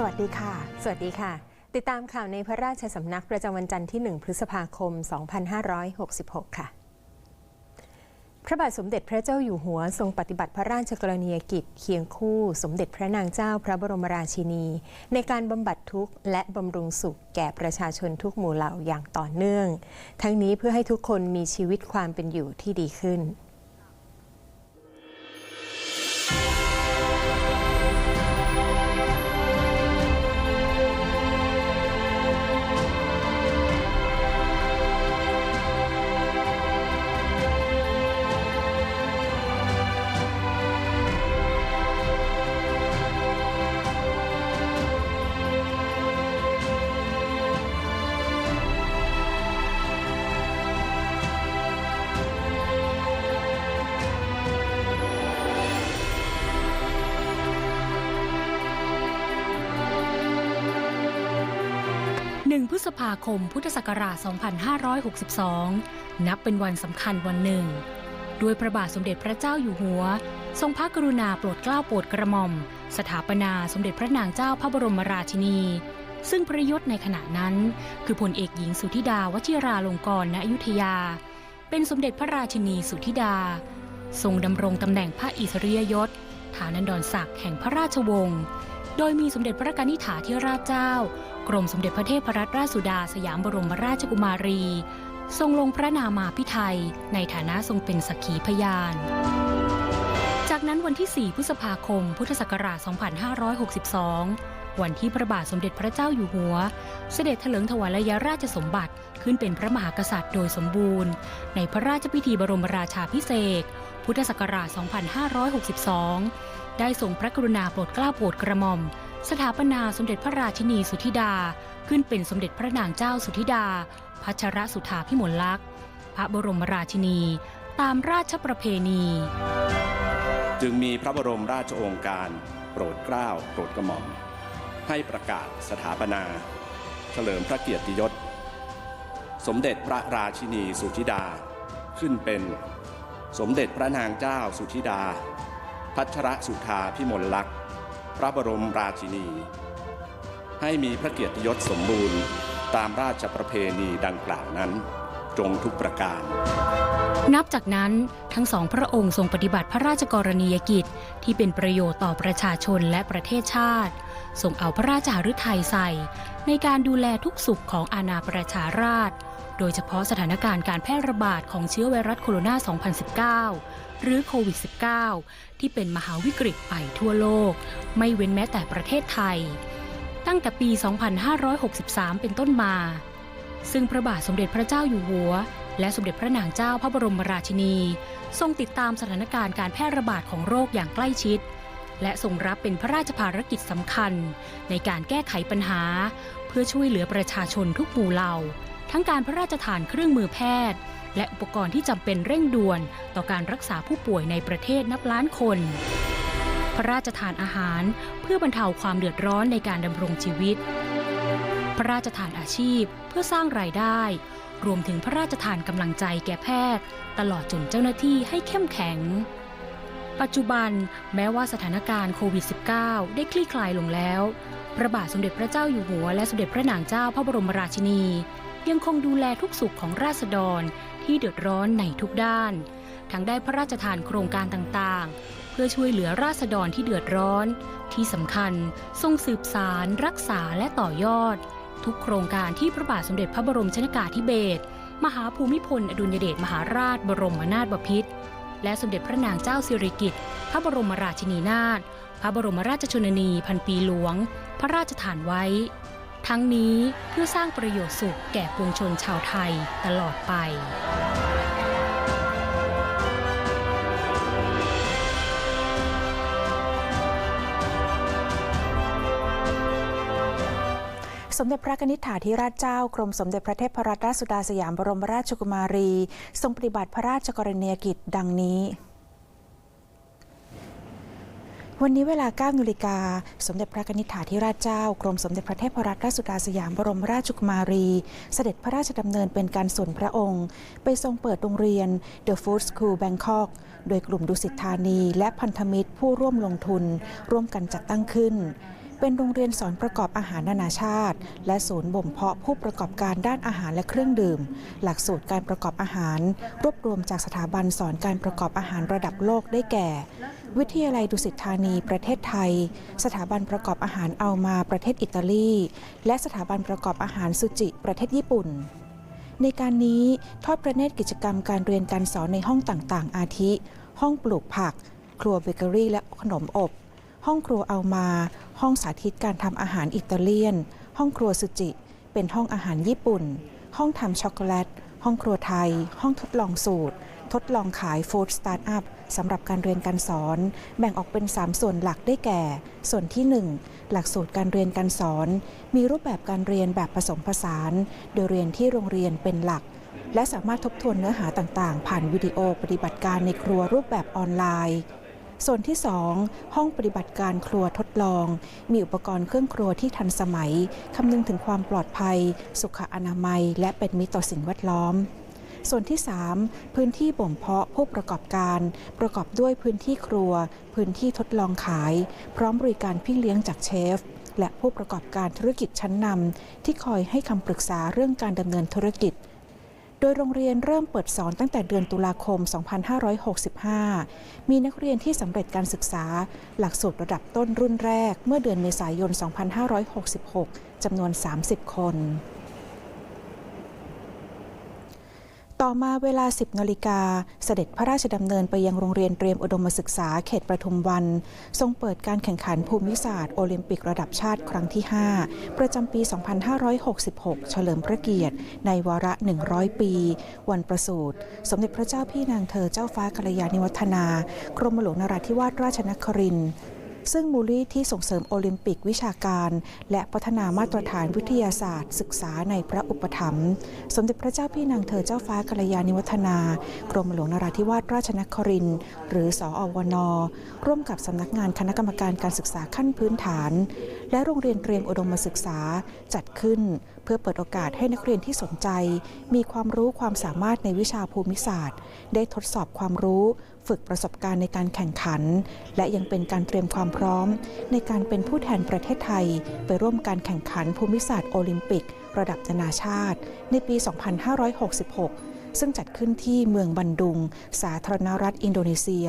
สวัสดีค่ะ สวัสดีค่ะ ติดตามข่าวในพระราชสำนักประจำวันจันทร์ที่ 1 พฤษภาคม 2566 ค่ะ พระบาทสมเด็จพระเจ้าอยู่หัวทรงปฏิบัติพระราชกรณียกิจเคียงคู่สมเด็จพระนางเจ้าพระบรมราชินี ในการบำบัดทุกข์และบำรุงสุขแก่ประชาชนทุกหมู่เหล่าอย่างต่อเนื่อง ทั้งนี้เพื่อให้ทุกคนมีชีวิตความเป็นอยู่ที่ดีขึ้น ฤษภาคมพุทธศักราช 2562 นับเป็นวันสำคัญวันหนึ่ง ด้วยพระบาทสมเด็จพระเจ้าอยู่หัว ทรงพระกรุณาโปรดเกล้าโปรดกระหม่อม สถาปนาสมเด็จพระนางเจ้าพระบรมราชินี ซึ่งพระยศในขณะนั้น คือพลเอกหญิงสุธิดาวชิราลงกรณอยุธยา เป็นสมเด็จพระราชินีสุธิดา ทรงดำรงตำแหน่งพระอิสริยยศ ฐานันดรศักดิ์แห่งพระราชวงศ์ โดยมีสมเด็จพระกนิษฐาธิราชเจ้า กรมสมเด็จพระเทพรัตนราชสุดาสยามบรมราชกุมารี ทรงลงพระนามาพิไทยในฐานะทรงเป็นสักขีพยาน จากนั้นวันที่ 4 พฤษภาคม พุทธศักราช 2562 วันที่พระบาทสมเด็จพระเจ้าอยู่หัว เสด็จเถลิงถวายยราชสมบัติขึ้นเป็นพระมหากษัตริย์โดยสมบูรณ์ ในพระราชพิธีบรมราชาพิเศษ พุทธศักราช 2562 ได้ทรงพระกรุณาโปรดเกล้าโปรดกระหม่อม สถาปนาสมเด็จพระราชินีสุธิดา ขึ้นเป็นสมเด็จพระนางเจ้าสุธิดา พัชรสุธาพิมลลักษณ์ พระบรมราชินี ตามราชประเพณี จึงมีพระบรมราชโองการ โปรดเกล้าโปรดกระหม่อม ให้ประกาศสถาปนา เฉลิมพระเกียรติยศ สมเด็จพระราชินีสุธิดา ขึ้นเป็นสมเด็จพระนางเจ้าสุธิดา พัชรสุธาพิมลลักษณ์ พระบรมราชินี ให้มีพระเกียรติยศสมบูรณ์ตามราชประเพณีดังกล่าวนั้น จงทุกประการ นับจากนั้นทั้งสองพระองค์ทรงปฏิบัติพระราชกรณียกิจ ที่เป็นประโยชน์ต่อประชาชนและประเทศชาติทรงเอาพระราชหฤทัยใส่ ในการดูแลทุกสุขของอาณาประชาราษฎร์โดยเฉพาะสถานการณ์การแพร่ระบาดของเชื้อไวรัสโคโรนา 2019 หรือโควิด -19 ที่เป็นมหาวิกฤตไปทั่วโลก ไม่เว้นแม้แต่ประเทศไทย ตั้งแต่ปี 2563 เป็นต้นมา ซึ่งพระบาทสมเด็จพระเจ้าอยู่หัว และสมเด็จพระนางเจ้าพระบรมราชินี ทรงติดตามสถานการณ์การแพร่ระบาดของโรคอย่างใกล้ชิด และทรงรับเป็นพระราชภารกิจสำคัญ ในการแก้ไขปัญหา เพื่อช่วยเหลือประชาชนทุกหมู่เหล่า ทั้งการพระราชทานเครื่องมือแพทย์ และอุปกรณ์ที่จำเป็นเร่งด่วน ต่อการรักษาผู้ป่วยในประเทศนับล้านคน พระราชทานอาหารเพื่อบรรเทาความเดือดร้อนในการดำรงชีวิต พระราชทานอาชีพเพื่อสร้างรายได้ รวมถึงพระราชทานกำลังใจแก่แพทย์ ตลอดจนเจ้าหน้าที่ให้เข้มแข็งปัจจุบันแม้ว่าสถานการณ์โควิด -19 ได้คลี่คลายลงแล้ว พระบาทสมเด็จพระเจ้าอยู่หัวและสมเด็จพระนางเจ้าพระบรมราชินี ยังคงดูแลทุกสุขของราษฎร ที่เดือดร้อนในทุกด้าน ทั้งได้พระราชทานโครงการต่างๆ เพื่อช่วยเหลือราษฎรที่เดือดร้อน ที่สำคัญทรงสืบสาร รักษาและต่อยอด ทุกโครงการที่พระบาทสมเด็จพระบรมชนากาธิเบศรมหาภูมิพล อดุลยเดชมหาราชบรมนาถบพิตรและสมเด็จพระนางเจ้าสิริกิติ์พระบรมราชินีนาถพระบรมราชชนนีพันปีหลวง พระราชทานไว้ ทั้งนี้เพื่อสร้างประโยชน์สุขแก่ปวงชนชาวไทยตลอดไปสมเด็จพระนิษฐาธิราชเจ้ากรมสมเด็จพระเทพรัตนราชสุดาสยามบรมราชกุมารี ทรงปฏิบัติพระราชกรณียกิจดังนี้ วันนี้เวลา9นาฬิกา สมเด็จพระนิธิาธิราชเจ้า กรมสมเด็จพระเทพรัตนราชสุดาสยามบรมราชกุมารี เสด็จพระราชดำเนินเป็นการส่วนพระองค์ ไปทรงเปิดโรงเรียน The Food School Bangkok โดยกลุ่มดุสิตธานี และพันธมิตรผู้ร่วมลงทุน ร่วมกันจัดตั้งขึ้น เป็นโรงเรียนสอนประกอบอาหารนานาชาติ และศูนย์บ่มเพาะผู้ประกอบการด้านอาหารและเครื่องดื่ม หลักสูตรการประกอบอาหาร รวบรวมจากสถาบันสอนการประกอบอาหารระดับโลกได้แก่ วิทยาลัยดุสิตธานีประเทศไทย สถาบันประกอบอาหารเอามาประเทศอิตาลี และสถาบันประกอบอาหารซูจิประเทศญี่ปุ่นในการนี้ทอดประเนตรกิจกรรมการเรียนการสอนในห้องต่างๆ อาทิ ห้องปลูกผัก ครัวเบเกอรี่และขนมอบ ห้องครัวเอามา ห้องสาธิตการทำอาหารอิตาเลียน ห้องครัวซูจิ เป็นห้องอาหารญี่ปุ่น ห้องทำช็อกโกแลต ห้องครัวไทย ห้องทดลองสูตร ทดลองขายฟู้ดสตาร์ทอัพสำหรับการเรียนการสอน แบ่งออกเป็น 3 ส่วนหลักได้แก่ ส่วนที่ 1 หลักสูตรการเรียนการสอน มีรูปแบบการเรียนแบบผสมผสาน โดยเรียนที่โรงเรียนเป็นหลักและสามารถทบทวนเนื้อหาต่างๆ ผ่านวิดีโอปฏิบัติการในครัวรูปแบบออนไลน์ ส่วนที่ 2 ห้องปฏิบัติการครัวทดลอง มีอุปกรณ์เครื่องครัวที่ทันสมัย คำนึงถึงความปลอดภัย สุขอนามัย และเป็นมิตรต่อสิ่งแวดล้อมส่วนที่ 3 พื้นที่บ่มเพาะผู้ประกอบการ ประกอบด้วยพื้นที่ครัว พื้นที่ทดลองขาย พร้อมบริการพี่เลี้ยงจากเชฟ และผู้ประกอบการธุรกิจชั้นนำที่คอยให้คำปรึกษาเรื่องการดำเนินธุรกิจ โดยโรงเรียนเริ่มเปิดสอนตั้งแต่เดือนตุลาคม 2565 มีนักเรียนที่สำเร็จการศึกษา หลักสูตรระดับต้นรุ่นแรก เมื่อเดือนเมษายน 2566 จำนวน 30 คน ต่อมาเวลา 10นาฬิกาเสด็จพระราชดำเนินไปยังโรงเรียนเตรียมอุดมศึกษาเขตประทุมวัน ทรงเปิดการแข่งขันภูมิศาสตร์โอลิมปิกระดับชาติครั้งที่ 5 ประจำปี 2566 เฉลิมพระเกียรติ ในวาระ 100 ปี วันประสูติ สมเด็จพระเจ้าพี่นางเธอเจ้าฟ้ากัลยาณิวัฒนา กรมหลวงนราธิวาสราชนครินทร์ ซึ่งมูลนิธิส่งเสริมโอลิมปิกวิชาการ และพัฒนามาตรฐานวิทยาศาสตร์ ศึกษาในพระอุปถัมภ์สมเด็จพระเจ้าพี่นางเธอเจ้าฟ้ากัลยาณิวัฒนา กรมหลวงนราธิวาสราชนครินทร์หรือสอวนร่วมกับสำนักงานคณะกรรมการการศึกษาขั้นพื้นฐาน และโรงเรียนเตรียมอุดมศึกษาจัดขึ้น พื่อเปิดโอกาสให้นักเรียนที่สนใจ มีความรู้ความสามารถในวิชาภูมิศาสตร์ ได้ทดสอบความรู้ ฝึกประสบการณ์ในการแข่งขัน และยังเป็นการเตรียมความพร้อม ในการเป็นผู้แทนประเทศไทย ไปร่วมการแข่งขันภูมิศาสตร์โอลิมปิก ระดับนานาชาติ ในปี 2566 ซึ่งจัดขึ้นที่เมืองบันดุง สาธารณรัฐอินโดนีเซีย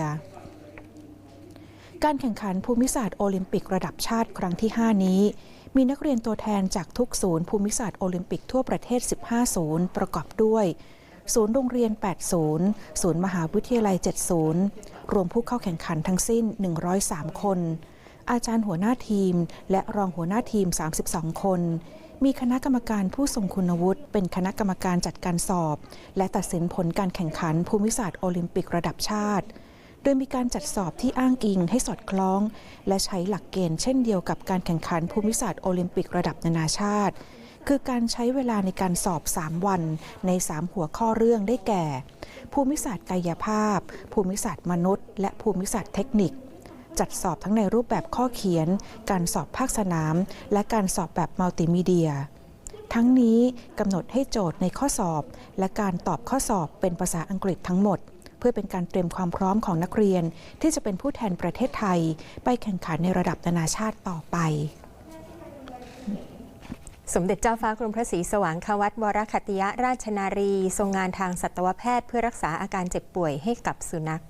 การแข่งขันภูมิศาสตร์โอลิมปิกระดับชาติครั้งที่ 5 นี้ มีนักเรียนตัวแทนจากทุกศูนย์ภูมิศาสตร์โอลิมปิกทั่วประเทศ 15 ศูนย์ ประกอบด้วย ศูนย์โรงเรียน 8 ศูนย์ ศูนย์มหาวิทยาลัย 7 ศูนย์ รวมผู้เข้าแข่งขันทั้งสิ้น 103 คน อาจารย์หัวหน้าทีม และรองหัวหน้าทีม 32 คน มีคณะกรรมการผู้ทรงคุณวุฒิเป็นคณะกรรมการจัดการสอบ และตัดสินผลการแข่งขันภูมิศาสตร์โอลิมปิกระดับชาติ โดยมีการจัดสอบที่อ้างอิงให้สอดคล้อง และใช้หลักเกณฑ์เช่นเดียวกับการแข่งขันภูมิศาสตร์โอลิมปิกระดับนานาชาติ คือการใช้เวลาในการสอบ 3 วัน ใน 3 หัวข้อเรื่องได้แก่ ภูมิศาสตร์กายภาพ ภูมิศาสตร์มนุษย์ และภูมิศาสตร์เทคนิค จัดสอบทั้งในรูปแบบข้อเขียน การสอบภาคสนาม และการสอบแบบมัลติมีเดียทั้งนี้กำหนดให้โจทย์ในข้อสอบ และการตอบข้อสอบเป็นภาษาอังกฤษทั้งหมด เพื่อเป็นการเตรียมความพร้อมของนักเรียน ที่จะเป็นผู้แทนประเทศไทย ไปแข่งขันในระดับนานาชาติต่อไปสมเด็จเจ้าฟ้ากรมพระศรีสว่างควัตวรคตติยราชนารี ทรงงานทางสัตวแพทย์เพื่อรักษาอาการเจ็บป่วยให้กับสุนัข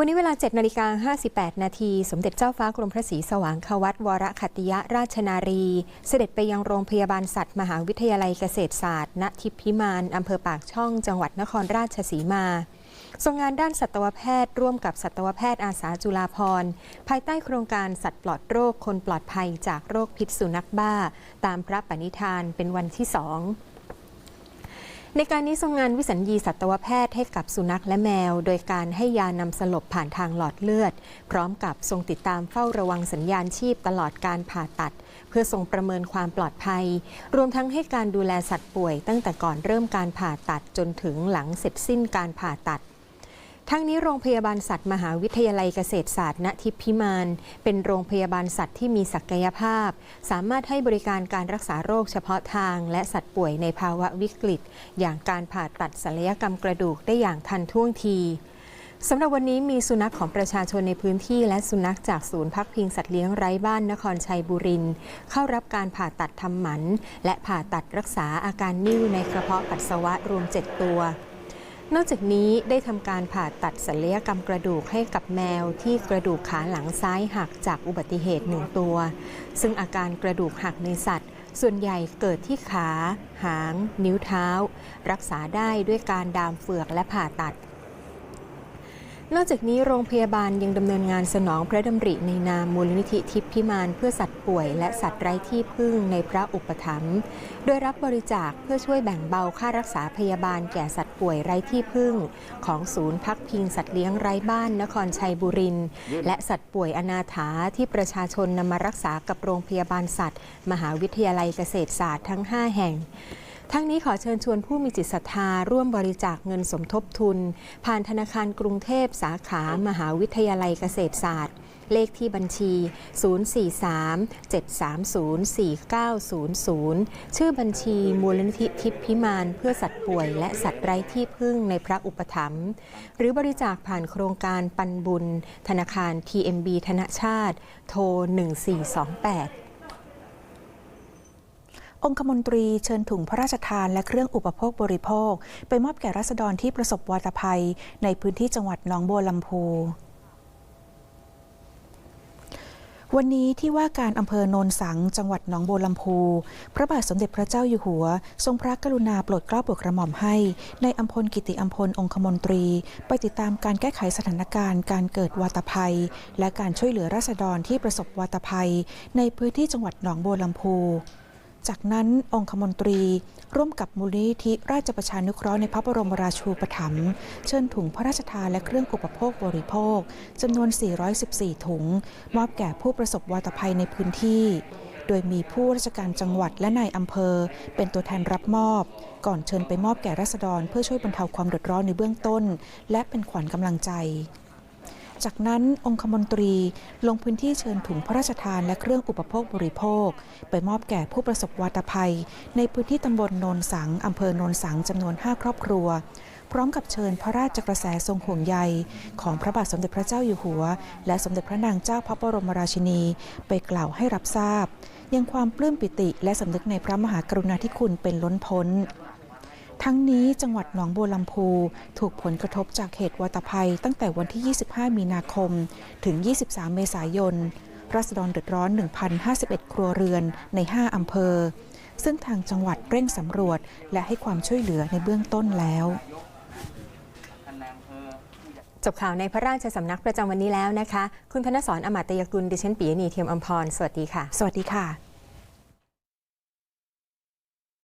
วันนี้เวลา 7นาฬิกา58 นาที สมเด็จเจ้าฟ้ากรมพระศรีสว่างควัตวรคัติยราชนารี เสด็จไปยังโรงพยาบาลสัตว์ มหาวิทยาลัยเกษตรศาสตร์ ณ ทิพพิมานอำเภอปากช่อง จังหวัดนครราชสีมาทรงงานด้านสัตวแพทย์ ร่วมกับสัตวแพทย์อาสาจุฬาภรภายใต้โครงการสัตว์ปลอดโรคคนปลอดภัยจากโรคพิษสุนัขบ้า ตามพระปณิธานเป็นวันที่สอง ในการนี้ทรงงานวิสัญญีสัตวแพทย์ให้กับสุนัขและแมว โดยการให้ยานำสลบผ่านทางหลอดเลือด พร้อมกับทรงติดตามเฝ้าระวังสัญญาณชีพตลอดการผ่าตัด เพื่อทรงประเมินความปลอดภัย รวมทั้งให้การดูแลสัตว์ป่วย ตั้งแต่ก่อนเริ่มการผ่าตัดจนถึงหลังเสร็จสิ้นการผ่าตัด ทั้งนี้โรงพยาบาลสัตว์มหาวิทยาลัยเกษตรศาสตร์ ณทิพพิมาน เป็นโรงพยาบาลสัตว์ที่มีศักยภาพ สามารถให้บริการการรักษาโรคเฉพาะทาง และสัตว์ป่วยในภาวะวิกฤต อย่างการผ่าตัดศัลยกรรมกระดูกได้อย่างทันท่วงทีสำหรับวันนี้มีสุนัขของประชาชนในพื้นที่และสุนัขจากศูนย์พักพิงสัตว์เลี้ยงไร้บ้านนครชัยบุรินเข้ารับการผ่าตัดทำหมัน และผ่าตัดรักษาอาการนิ่วในกระเพาะปัสสาวะรวม 7 ตัว นอกจากนี้ได้ทำการผ่าตัดศัลยกรรมกระดูกให้กับแมวที่กระดูกขาหลังซ้ายหักจากอุบัติเหตุหนึ่งตัว ซึ่งอาการกระดูกหักในสัตว์ ส่วนใหญ่เกิดที่ขา หาง นิ้วเท้า รักษาได้ด้วยการดามเฟือกและผ่าตัด นอกจากนี้โรงพยาบาลยังดำเนินงานสนองพระดำริในนามมูลนิธิทิพย์พิมานเพื่อสัตว์ป่วย และสัตว์ไร้ที่พึ่งในพระอุปถัมภ์โดยรับบริจาคเพื่อช่วยแบ่งเบาค่ารักษาพยาบาลแก่สัตว์ป่วยไร้ที่พึ่ง ของศูนย์พักพิงสัตว์เลี้ยงไร้บ้านนครชัยบุรินและสัตว์ป่วยอนาถาที่ประชาชนนำมารักษากับโรงพยาบาลสัตว์ มหาวิทยาลัยเกษตรศาสตร์ทั้ง 5 แห่ง ทั้งนี้ขอเชิญชวนผู้มีจิตศรัทธาร่วมบริจาคเงินสมทบทุน ผ่านธนาคารกรุงเทพสาขามหาวิทยาลัยเกษตรศาสตร์ เลขที่บัญชี 043-730-4900 ชื่อบัญชีมูลนิธิทิพย์พิมานเพื่อสัตว์ป่วย และสัตว์ไร้ที่พึ่งในพระอุปถัมภ์หรือบริจาคผ่านโครงการปันบุญ ธนาคาร TMB ธนชาติ โทร 1428 องคมนตรีเชิญถุงพระราชทานและเครื่องอุปโภคบริโภค ไปมอบแก่รัษฎรที่ประสบวาตภัย ในพื้นที่จังหวัดหนองบัวลำพูวันนี้ที่ว่าการอำเภอโนนสัง จังหวัดหนองบัวลำพู พระบาทสมเด็จพระเจ้าอยู่หัว ทรงพระกรุณาโปรดเกล้าโปรดกระหม่อมให้ในอัมพลกิติอัมพลองคมนตรี ไปติดตามการแก้ไขสถานการณ์ การเกิดวาตภัย และการช่วยเหลือราษฎรที่ประสบวาตภัย ในพื้นที่จังหวัดหนองบัวลำพู จากนั้นองคมนตรี ร่วมกับมูลนิธิราชประชานุเคราะห์ในพระบรมราชูปถัมภ์เชิญถุงพระราชทานและเครื่องอุปโภคบริโภคจำนวน 414 ถุง มอบแก่ผู้ประสบวาตภัยในพื้นที่ โดยมีผู้ราชการจังหวัดและนายอำเภอ เป็นตัวแทนรับมอบ ก่อนเชิญไปมอบแก่ราษฎรเพื่อช่วยบรรเทาความเดือดร้อนในเบื้องต้น และเป็นขวัญกำลังใจ จากนั้นองคมนตรีลงพื้นที่เชิญถุงพระราชทานและเครื่องอุปโภคบริโภค ไปมอบแก่ผู้ประสบวาตภัย ในพื้นที่ตำบลโนนสังอำเภอโนนสังจำนวน 5 ครอบครัว พร้อมกับเชิญพระราชกระแสทรงห่วงใย ของพระบาทสมเด็จพระเจ้าอยู่หัว และสมเด็จพระนางเจ้าพระบรมราชินี ไปกล่าวให้รับทราบ ยังความปลื้มปิติและสำนึกในพระมหากรุณาธิคุณเป็นล้นพ้น ทั้งนี้จังหวัดหนองบัวลำพูถูกผลกระทบจากเหตุวาตภัย ตั้งแต่วันที่ 25 มีนาคม ถึง 23 เมษายนรัษฎรเดือดร้อน 1,051 ครัวเรือนใน 5 อำเภอ ซึ่งทางจังหวัดเร่งสำรวจ และให้ความช่วยเหลือในเบื้องต้นแล้วจบข่าวในพระราชสำนักประจำวันนี้แล้วนะคะ คุณธนสรอมาตยกุลดิฉันปียนีเทียมอมพร สวัสดีค่ะ สวัสดีค่ะ